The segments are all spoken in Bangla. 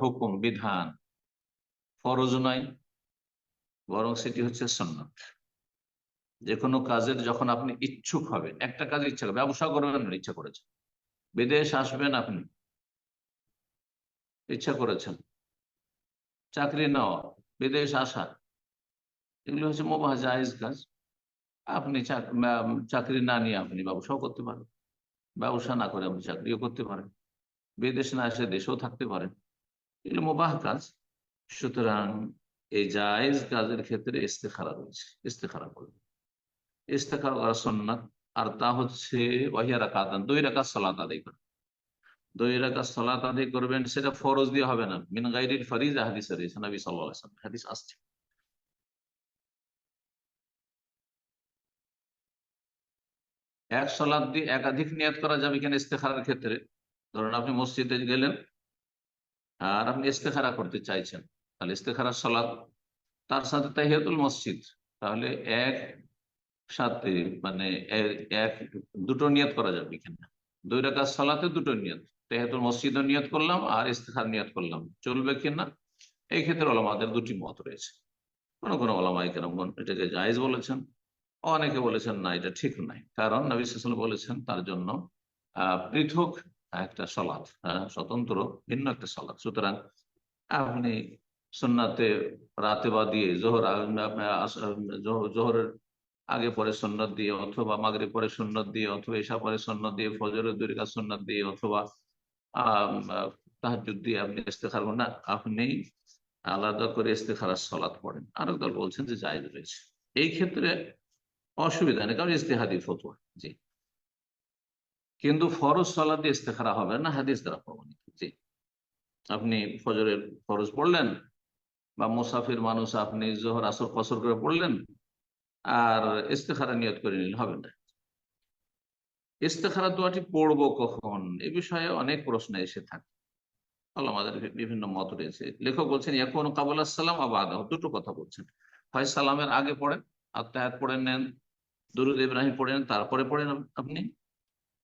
হুকুম, বিধান ফরজ নয়, বরং সেটি হচ্ছে সন্ন্যত যে কোনো কাজের যখন আপনি ইচ্ছুক হবেন, একটা কাজ ইচ্ছা করবেন, ব্যবসা করবেন, ইচ্ছা করেছেন। বিদেশ আসবেন আপনি, ইচ্ছা করেছেন। চাকরি নেওয়া বিদেশ আসা, এগুলো হচ্ছে মোবাহ জায়েজ কাজ। আপনি চাকরি না নিয়ে আপনি ব্যবসাও করতে পারেন। ব্যবসা না করে আপনি চাকরিও করতে পারেন। বিদেশ না এসে দেশেও থাকতে পারেন। এগুলো মোবাহ কাজ। সুতরাং এই জায়েজ কাজের ক্ষেত্রে ইস্তেখারা রয়েছে। ইস্তেখারা করবে ইস্তেখারা করা সন্ন্যাত আর তা হচ্ছে ওয়াহিয়া রাকাতান। দুই রাকাত সলাত আদায় করবে দুই রাকাত সলাত আদায় করবেন, সেটা ফরজ দিয়ে হবে না। মিন গাইরিল ফরিজ, হাদিস রয়েছে নবী আলাইহি হাদিস আসছে। এক সালাদ দিয়ে একাধিক নিয়াত করা যাবে কিনা ইস্তেখারার ক্ষেত্রে? ধরুন আপনি মসজিদে গেলেন আর আপনি ইস্তেখারা করতে চাইছেন, তাহলে ইস্তেখারা সালাদ তার সাথে তাহিয়াতুল মসজিদ, তাহলে এক সাথে মানে এক, দুটো নিয়ত করা যাবে কিনা দুই রাকাত সালাতে দুটো নিয়ত, তাহিয়াতুল মসজিদও নিয়ত করলাম আর ইস্তেখার নিয়ত করলাম। চলবে কিনা এই ক্ষেত্রে ওলামাদের দুটি মত রয়েছে। কোন কোন ওলামাই কেন এটাকে জায়েজ বলেছেন। অনেকে বলেছেন, না, এটা ঠিক নাই কারণ নবী বলেছেন তার জন্য, আহ, পৃথক একটা সলাৎ হ্যাঁ, স্বতন্ত্র ভিন্ন একটা সলাৎ সুতরাং আপনি সন্নাতে রাতে বা দিয়ে জোহর জোহরের আগে পরে সন্ন্যত দিয়ে অথবা মাগরে পরে সন্ন্যত দিয়ে অথবা এসা পরে সন্ন্যত দিয়ে ফজরের দুই রেখা সন্ন্যত দিয়ে অথবা তাহাজুদ দিয়ে আপনি ইস্তেখার না আপনি আলাদা করে ইস্তেখারার সলাৎ পড়েন। আরেক দল বলছেন যে জায়েজ রয়েছে। এই ক্ষেত্রে অসুবিধা নেই কারণ ইস্তেহাদি ফতোয়া জি। কিন্তু ফরজ দিয়ে ইস্তেখারা হবে না, হাদিস দ্বারা প্রমাণিত। জি। আপনি ফজরের ফরজ পড়লেন বা মুসাফির মানুষ আপনি জোহর, আসর ফসর করে পড়লেন আর ইস্তেখারা নিয়ত করে নিলে হবে না। ইস্তেখারা দোয়াটি পড়ব কখন? এ বিষয়ে অনেক প্রশ্ন এসে থাকে। আমাদের বিভিন্ন মত রয়েছে। লেখক বলছেন এখন কাবুল সালাম আবাদ দুটো কথা বলছেন। হয় সালামের আগে পড়েন, আত্মায়াত পড়ে নেন, দুরুদ ইব্রাহিম পড়ে নেন, তারপরে পড়েন আপনি।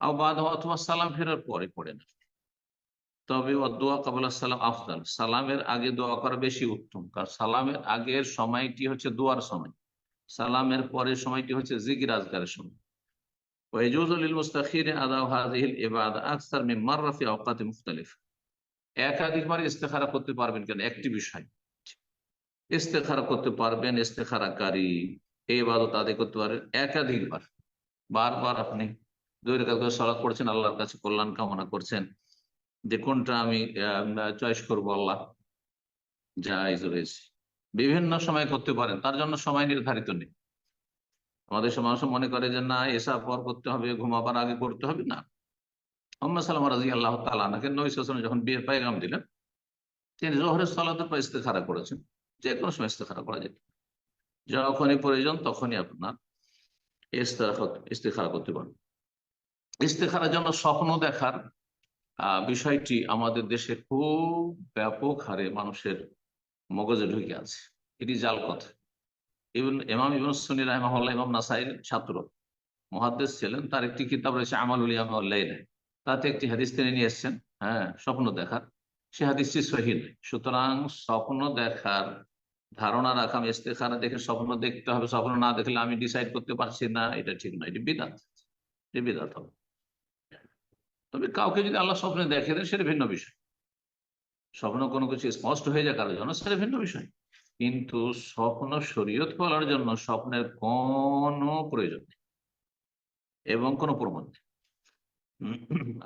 আবাদ অথবা সালাম ফেরার পরে পড়ে না। তবে দোয়া কাবলা সালাম আফদাল সালামের আগে দোয়া করা বেশি উত্তম, কারণ সালামের আগের সময়টি হচ্ছে দোয়ার সময়। সালামের পরের সময়টি হচ্ছে জিকির আজগারের সময়। একাধিকবার। আপনি দুই রেখা করে সলাৎ করছেন আল্লাহর কাছে কল্যাণ কামনা করছেন। যে কোনটা আমি চয়েস করব আল্লাহ? জায়জ রয়েছে। বিভিন্ন সময় করতে পারেন, তার জন্য সময় নির্ধারিত নেই। আমাদের সমাজ মনে করে যে, না, এসা পর করতে হবে, ঘুমাবার আগে করতে হবে। না। মোহাম্মদ সাল্লাম রাজি আল্লাহ তালাকে নবী সাল্লাম যখন বিয়ে পায়গাম দিলেন, তিনি জোহরের সালাতের পর ইস্তেখারা করেছেন। যে কোনো সময় ইস্তেখারা করা যেত যখনই প্রয়োজন তখনই আপনার ইস্তেখারা করতে পারেন। ইস্তেখারার জন্য স্বপ্ন দেখার বিষয়টি আমাদের দেশে খুব ব্যাপক হারে মানুষের মগজে ঢুকে আছে। এটি জাল কথা ইবন, ইমাম ইবন সুনি রাহমাহুল্লাহ, ইমাম নাসাইর ছাত্র মহাদ্দেশ ছিলেন, তার একটি কিতাব রয়েছে, আমালুল ইয়ামাল্লাহ তাতে একটি হাদিস তিনি নিয়ে এসছেন হ্যাঁ স্বপ্ন দেখার। সে হাদিসটি সহি সুতরাং স্বপ্ন দেখার ধারণা রাখা, আমি দেখে স্বপ্ন দেখতে হবে, স্বপ্ন না দেখলে আমি ডিসাইড করতে পারছি না, এটা ঠিক নয়, এটি বিদাত। এটি বিদাত হবে। তবে কাউকে যদি আল্লাহ স্বপ্নে দেখে দেন, সেটা ভিন্ন বিষয়। স্বপ্ন কোনো কিছু স্পষ্ট হয়ে যায় কারোর জন্য, সেটা ভিন্ন বিষয়। কিন্তু স্বপ্ন শরীয়ত বলার জন্য স্বপ্নের কোনো প্রয়োজন নেই এবং কোনো প্রমাণ নেই।